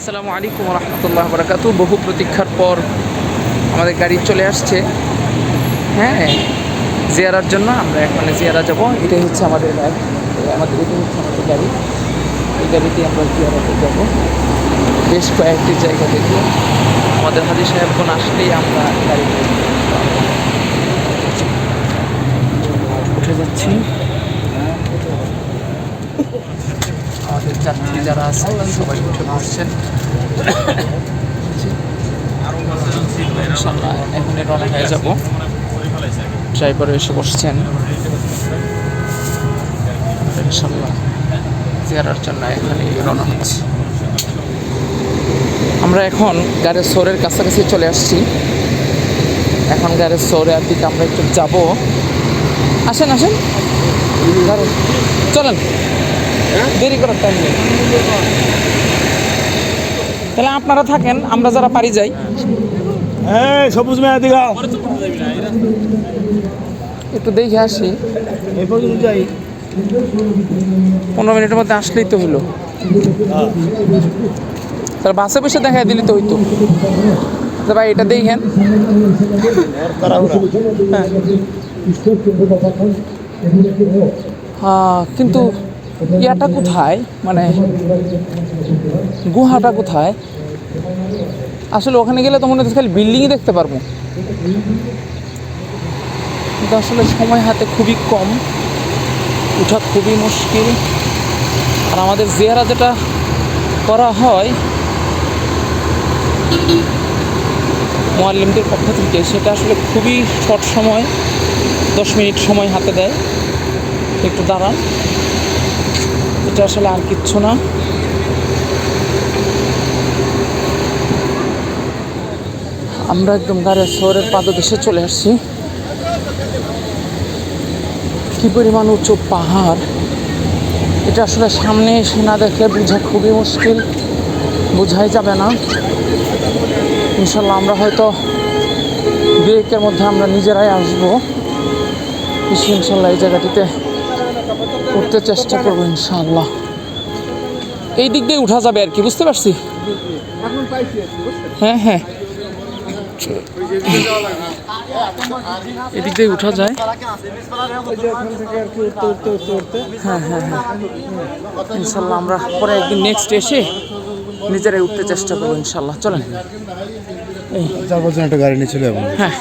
আসসালামু আলাইকুম রহমতুল্লাহ বরাকাতু বহু প্রতীক্ষার পর আমাদের গাড়ি চলে আসছে। হ্যাঁ জিয়ারার জন্য আমরা এখন জিয়ারা যাব। এটাই হচ্ছে আমাদের গাড়ি আমাদের এটাই হচ্ছে আমাদের গাড়ি। এই গাড়িতে আমরা জিয়ারাতে যাব। বেশ কয়েকটি জায়গা দেখব। আমাদের হাজি সাহেবগণ আসলেই আমরা গাড়িতে উঠে যাচ্ছি। যাত্রী যারা আছে, সবাই উঠে পড়ছেন ইনশাল্লাহ রওনা হয়ে যাব। ড্রাইভার এসে বসছেন। ইনশাল্লাহ জন্য এখানেই রওনা হচ্ছে। আমরা এখন গাড়ির সোরের কাছাকাছি চলে আসছি। এখন গাড়ির সোরের দিকে আমরা একটু যাব। আসেন আসেন। চলেন। দেরি করার টাইম নেই। তাহলে আপনারা থাকেন আমরা যারা পারি যাই। এই সবুজ মেয়া দিঘা। একটু দেখে আসি। যাই। পনেরো মিনিটের মধ্যে আসলেই তো হলো তাহলে বাসে বসে দেখা দিলি তো হইতো। তো ভাই এটা দেখেন। হ্যাঁ। হ্যাঁ কিন্তু ইয়াটা কোথায়? মানে গুহাটা কোথায়? আসলে ওখানে গেলে তো মনে হচ্ছে খালি বিল্ডিংই দেখতে পারব। কিন্তু আসলে সময় হাতে খুবই কম, উঠা খুবই মুশকিল। আর আমাদের জিয়ারা যেটা করা হয়, মোয়াল্লিমদের পক্ষ থেকে, সেটা আসলে খুবই শর্ট সময়, দশ মিনিট সময় হাতে দেয়। একটু দাঁড়ান। এটা আসলে আর কিচ্ছু না। আমরা একদম গাড়ির শহরের পাদদেশে চলে আসছি। কি পরিমাণ উঁচু পাহাড়। এটা আসলে সামনে এসে না দেখলে বোঝা খুবই মুশকিল। বোঝাই যাবে না। ইনশাল্লাহ আমরা হয়তো ব্রেকের মধ্যে আমরা নিজেরাই আসব। ইনশাল্লাহ এই জায়গাটিতে উঠতে চেষ্টা করব ইনশাল্লাহ এই দিক দিয়ে উঠা যাবে আর কি বুঝতে পারছি? হ্যাঁ হ্যাঁ। এদিক দিয়ে উঠা যায়। হ্যাঁ হ্যাঁ হ্যাঁ। ইনশাল্লাহ আমরা পরে একদিন নেক্সট এসে নিজেরাই উঠতে চেষ্টা করব ইনশাল্লাহ চলেন। এই। চার পাঁচজন একটা গাড়ি নিয়ে চলে যাব। হ্যাঁ।